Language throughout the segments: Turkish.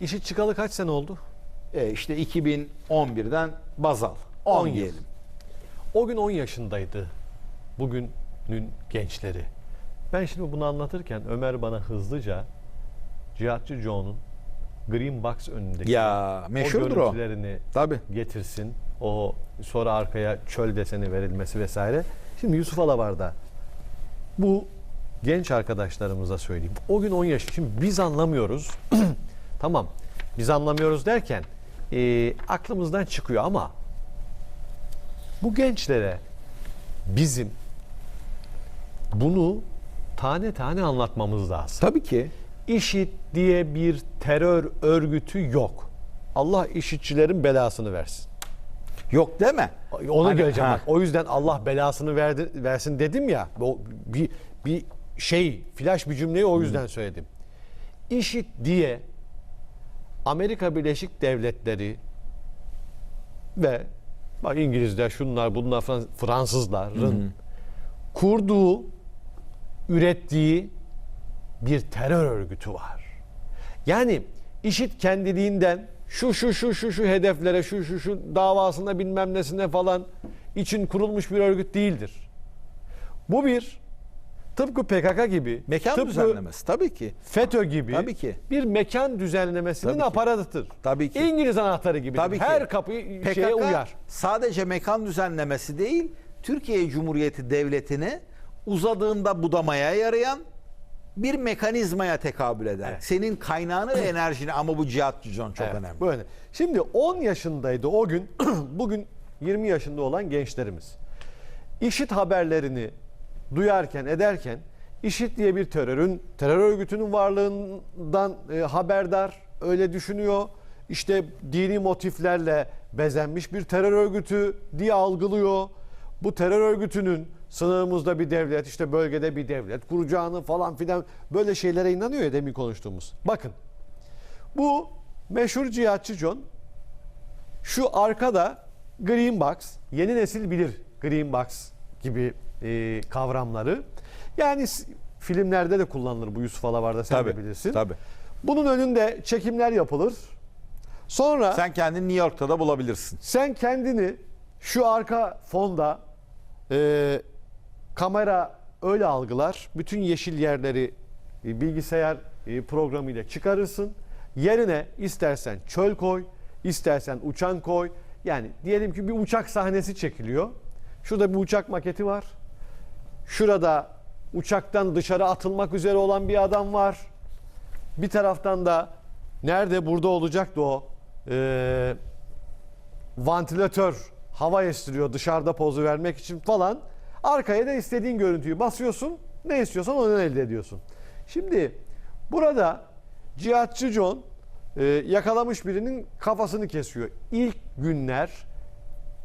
İşi çıkalı kaç sene oldu? E işte 2011'den baz al. 10 10 yıl. diyelim. O gün 10 yaşındaydı. Bugünün gençleri. Ben şimdi bunu anlatırken Ömer bana hızlıca Cihatçı Joe'nun Green Box önündeki Ya meşhurdur o o. görüntülerini Tabii. getirsin. O sonra arkaya çöl deseni verilmesi vesaire. Şimdi Yusuf Alavar'da bu genç arkadaşlarımıza söyleyeyim. O gün 10 yaş. Şimdi biz anlamıyoruz. tamam. Biz anlamıyoruz derken e, aklımızdan çıkıyor ama bu gençlere bizim bunu tane tane anlatmamız lazım. Tabii ki. İşit diye bir terör örgütü yok. Allah işitçilerin belasını versin. Yok deme. Onu Hani- geleceğim ha. bak. O yüzden Allah belasını verdi, versin dedim ya. O bir bir şey flash bir cümleyi o yüzden söyledim. İşit diye Amerika Birleşik Devletleri ve bak İngilizler şunlar bunlar Frans- Fransızların kurduğu ürettiği bir terör örgütü var. Yani işit kendiliğinden şu şu şu şu şu hedeflere şu şu şu davasına bilmem nesine falan için kurulmuş bir örgüt değildir. Bu bir tıpkı PKK gibi, Mekan tıpkı düzenlemesi tabii ki. FETÖ gibi Tabii ki. bir mekan düzenlemesinin Tabii ki. aparatıdır. Tabii ki. İngiliz anahtarı gibi. Tabii ki. Her kapı PKK şeye uyar. sadece mekan düzenlemesi değil, Türkiye Cumhuriyeti Devleti'ni uzadığında budamaya yarayan bir mekanizmaya tekabül eder. Evet. Senin kaynağını ve enerjini ama bu cihat Cüzdan çok Evet, önemli. Böyle. Şimdi 10 yaşındaydı o gün. Bugün 20 yaşında olan gençlerimiz. İşit haberlerini duyarken ederken İşit diye bir terörün terör örgütünün varlığından e, haberdar öyle düşünüyor. İşte dini motiflerle bezenmiş bir terör örgütü diye algılıyor. Bu terör örgütünün sınırımızda bir devlet, işte bölgede bir devlet kuracağını falan filan böyle şeylere inanıyor ya demin konuştuğumuz. Bakın bu meşhur cihatçı John şu arkada Green Box, yeni nesil bilir Green Box gibi e, kavramları. Yani filmlerde de kullanılır bu Yusuf Alavar'da sen de bilirsin. Tabii. Bunun önünde çekimler yapılır. Sonra sen, Sen kendini New York'ta da bulabilirsin. kendini şu arka fonda e, kamera öyle algılar. Bütün yeşil yerleri e, bilgisayar e, programıyla çıkarırsın. Yerine istersen çöl koy, istersen uçan koy. Yani diyelim ki bir uçak sahnesi çekiliyor. Şurada bir uçak maketi var. Şurada uçaktan dışarı atılmak üzere olan bir adam var. Bir taraftan da nerede burada olacaktı o e, vantilatör hava estiriyor dışarıda pozu vermek için falan. Arkaya da istediğin görüntüyü basıyorsun. Ne istiyorsan onu elde ediyorsun. Şimdi burada cihatçı John e, yakalamış birinin kafasını kesiyor. İlk günler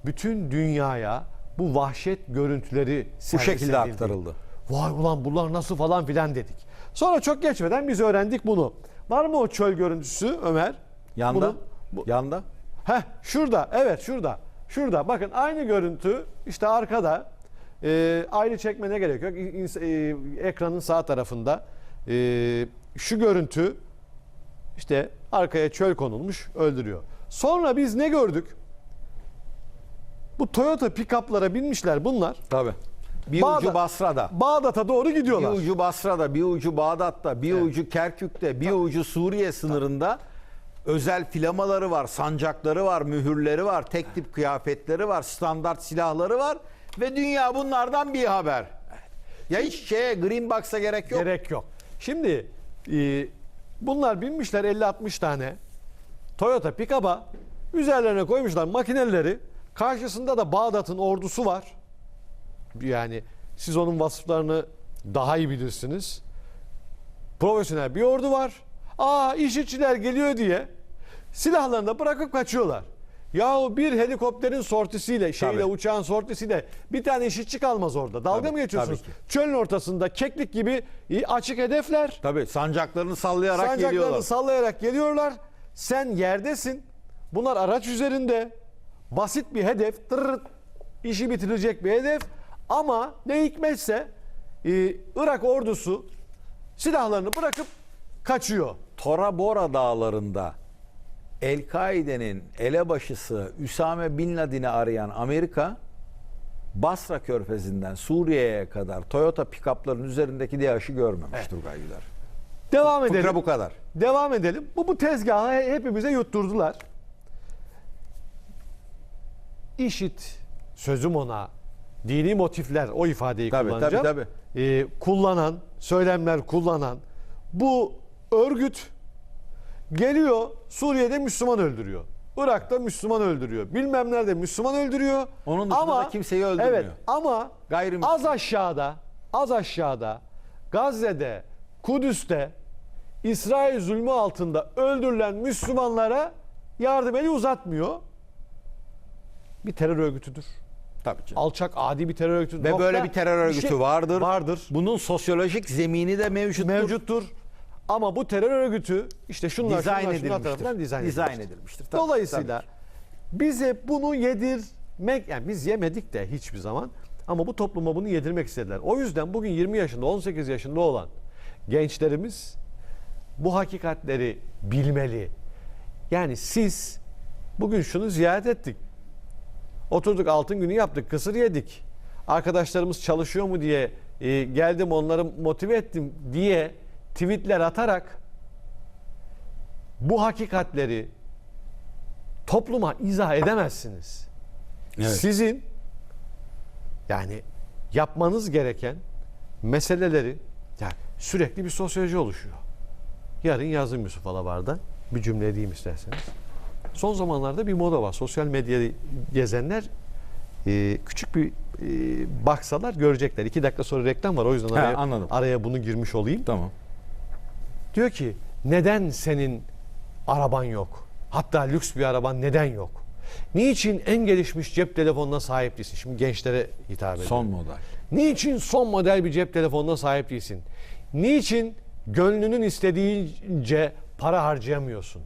bütün dünyaya bu vahşet görüntüleri Bu şekilde edildi. aktarıldı. Vay ulan bunlar nasıl falan filan dedik. Sonra çok geçmeden biz öğrendik bunu. Var mı o çöl görüntüsü Ömer? Yanda. Bunun- bu- Yanda. Heh şurada evet şurada. Şurada bakın aynı görüntü işte arkada e, ayrı çekmene gerek yok. İns- e, ekranın sağ tarafında e, şu görüntü işte arkaya çöl konulmuş öldürüyor. Sonra biz ne gördük? Bu Toyota pick-up'lara binmişler bunlar. Tabii. Bir Bağdat- ucu Basra'da. Bağdat'a doğru Bir gidiyorlar. ucu Basra'da, bir ucu Bağdat'ta, bir Evet. ucu Kerkük'te, bir ucu Suriye sınırında özel filamaları var, sancakları var, mühürleri var, tek tip kıyafetleri var, standart silahları var ve dünya bunlardan bir haber. Ya hiç şeye Green Box'a gerek yok. Gerek yok. Şimdi e, bunlar binmişler 50-60 tane Toyota pick-up'a üzerlerine koymuşlar makineleri. Karşısında da Bağdat'ın ordusu var. Yani siz onun vasıflarını daha iyi bilirsiniz. Profesyonel bir ordu var. Aa işçiler geliyor diye silahlarını da bırakıp kaçıyorlar. Yahu bir helikopterin sortisiyle, şeyle Tabii. uçağın sortisiyle bir tane işçi kalmaz orada. Dalga Tabii, mı geçiyorsunuz? tabii ki. Çölün ortasında keklik gibi açık hedefler. Tabii sancaklarını sallayarak Sancaklarını geliyorlar. sallayarak geliyorlar. Sen yerdesin. Bunlar araç üzerinde. Basit bir hedef. Tırırt, işi bitirecek bir hedef. Ama ne hikmetse e, Irak ordusu silahlarını bırakıp kaçıyor. Tora Bora dağlarında El-Kaide'nin elebaşısı Üsame Bin Laden'i arayan Amerika Basra Körfezi'nden Suriye'ye kadar Toyota pikapların üzerindeki DAEŞ'i görmemiş Turgay Güler. Devam edelim. Fıkra bu kadar. Devam edelim. Bu bu tezgahı he- hepimize yutturdular. İşit sözüm ona dini motifler o ifadeyi Tabii, kullanacağım. tabii, Ee, kullanan, söylemler kullanan bu örgüt geliyor Suriye'de Müslüman öldürüyor. Irak'ta Müslüman öldürüyor. Bilmem nerede Müslüman öldürüyor. Onun dışında ama, da kimseyi öldürmüyor. Evet ama Gayrimüslim. az aşağıda az aşağıda Gazze'de Kudüs'te İsrail zulmü altında öldürülen Müslümanlara yardım eli uzatmıyor. Bir terör örgütüdür. Tabii canım. Alçak, adi bir terör örgütüdür. Ve Nokta. böyle bir terör örgütü şey- vardır. Vardır. Bunun sosyolojik zemini de mevcuttur. Mevcuttur. Ama bu terör örgütü işte şunlar, Dizayn şunlar, şunlar edilmiştir. tarafından dizayn, Dizayn edilmiştir. edilmiştir. Tabii, Dolayısıyla tabii bize bunu yedirmek, yani biz yemedik de hiçbir zaman ama bu topluma bunu yedirmek istediler. O yüzden bugün 20 yaşında, 18 yaşında olan gençlerimiz bu hakikatleri bilmeli. Yani siz bugün şunu ziyaret ettik. Oturduk altın günü yaptık, kısır yedik. Arkadaşlarımız çalışıyor mu diye e, geldim onları motive ettim diye tweetler atarak bu hakikatleri topluma izah edemezsiniz. Evet. Sizin yani yapmanız gereken meseleleri yani sürekli bir sosyoloji oluşuyor. Yarın yazdım Yusuf Alabar'da bir cümle edeyim isterseniz. Son zamanlarda bir moda var. Sosyal medyayı gezenler e, küçük bir e, baksalar görecekler. İki dakika sonra reklam var. O yüzden He, araya, anladım. araya bunu girmiş olayım. Tamam. Diyor ki neden senin araban yok? Hatta lüks bir araban neden yok? Niçin en gelişmiş cep telefonuna sahip değilsin? Şimdi gençlere hitap ediyor. Son model. Niçin son model bir cep telefonuna sahip değilsin? Niçin gönlünün istediğince para harcayamıyorsun?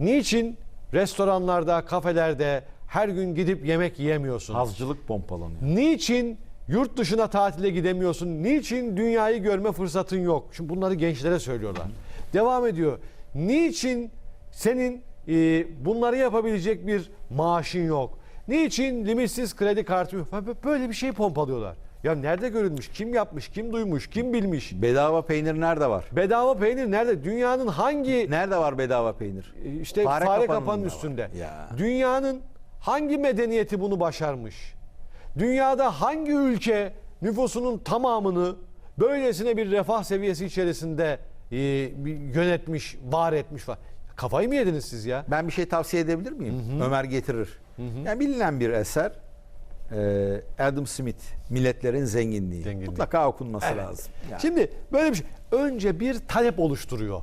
Niçin restoranlarda, kafelerde her gün gidip yemek yiyemiyorsun? Hazcılık pompalanıyor. Niçin yurt dışına tatile gidemiyorsun? Niçin dünyayı görme fırsatın yok? Şimdi bunları gençlere söylüyorlar. Devam ediyor. Niçin senin e, bunları yapabilecek bir maaşın yok? Niçin limitsiz kredi kartı yok? Böyle bir şey pompalıyorlar. Ya nerede görülmüş? Kim yapmış? Kim duymuş? Kim bilmiş? Bedava peynir nerede var? Bedava peynir nerede? Dünyanın hangi Nerede var bedava peynir? işte Fare fare, kapanın var. üstünde. Ya. Dünyanın hangi medeniyeti bunu başarmış? Dünyada hangi ülke nüfusunun tamamını böylesine bir refah seviyesi içerisinde e, yönetmiş, var etmiş var. Kafayı mı yediniz siz ya? Ben bir şey tavsiye edebilir miyim? Ömer getirir. Yani bilinen bir eser. Ee, Adam Smith, Milletlerin Zenginliği. Zenginliği. Mutlaka okunması Evet. lazım. Yani. Şimdi böyle bir şey. Önce bir talep oluşturuyor.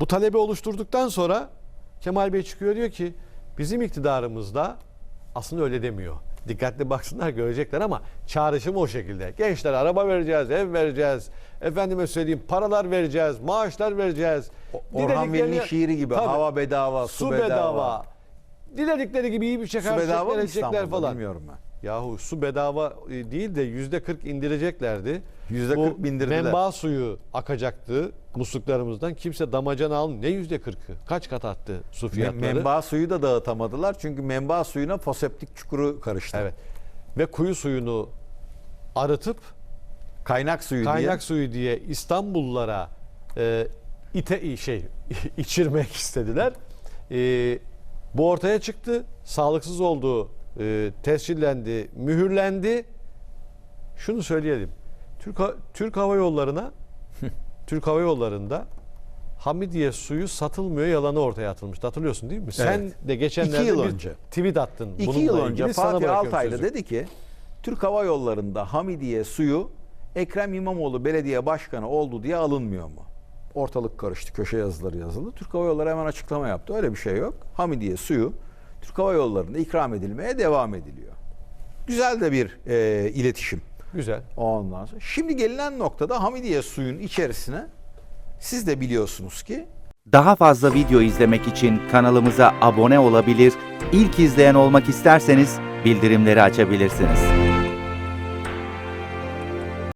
Bu talebi oluşturduktan sonra Kemal Bey çıkıyor diyor ki bizim iktidarımızda aslında öyle demiyor. Dikkatli baksınlar görecekler ama çağrışım o şekilde. Gençler araba vereceğiz, ev vereceğiz. Efendime söyleyeyim paralar vereceğiz, maaşlar vereceğiz. Orhan Veli'nin şiiri gibi Tabii. hava bedava, su, su bedava. Diledikleri gibi iyi bir şey bedava mı İstanbul'da falan. bilmiyorum ben. Yahu su bedava e, değil de yüzde 40 indireceklerdi. Yüzde Bu 40 bindirdiler. Menba suyu akacaktı musluklarımızdan. Kimse damacana almıyor. Ne yüzde 40'ı? Kaç kat attı su Me- fiyatları? Menba suyu da dağıtamadılar çünkü menba suyuna foseptik çukuru karıştı. Evet. Ve kuyu suyunu arıtıp Kaynak suyu kaynak diye. suyu diye İstanbullulara e, ite şey içirmek istediler. E, bu ortaya çıktı. Sağlıksız olduğu e, tescillendi, mühürlendi. Şunu söyleyelim. Türk Türk Hava Yolları'na Türk Hava Yolları'nda Hamidiye suyu satılmıyor yalanı ortaya atılmıştı. Hatırlıyorsun değil mi? Sen de geçenlerde İki yıl bir önce. tweet attın. İki bununla yıl önce Fatih Altaylı sözü. dedi ki Türk Hava Yolları'nda Hamidiye suyu Ekrem İmamoğlu belediye başkanı oldu diye alınmıyor mu? Ortalık karıştı. Köşe yazıları yazıldı. Türk Hava Yolları hemen açıklama yaptı. Öyle bir şey yok. Hamidiye suyu Türk Hava Yolları'nda ikram edilmeye devam ediliyor. Güzel de bir e, iletişim. Güzel. Ondan sonra. Şimdi gelinen noktada Hamidiye suyun içerisine siz de biliyorsunuz ki Daha fazla video izlemek için kanalımıza abone olabilir, ilk izleyen olmak isterseniz bildirimleri açabilirsiniz.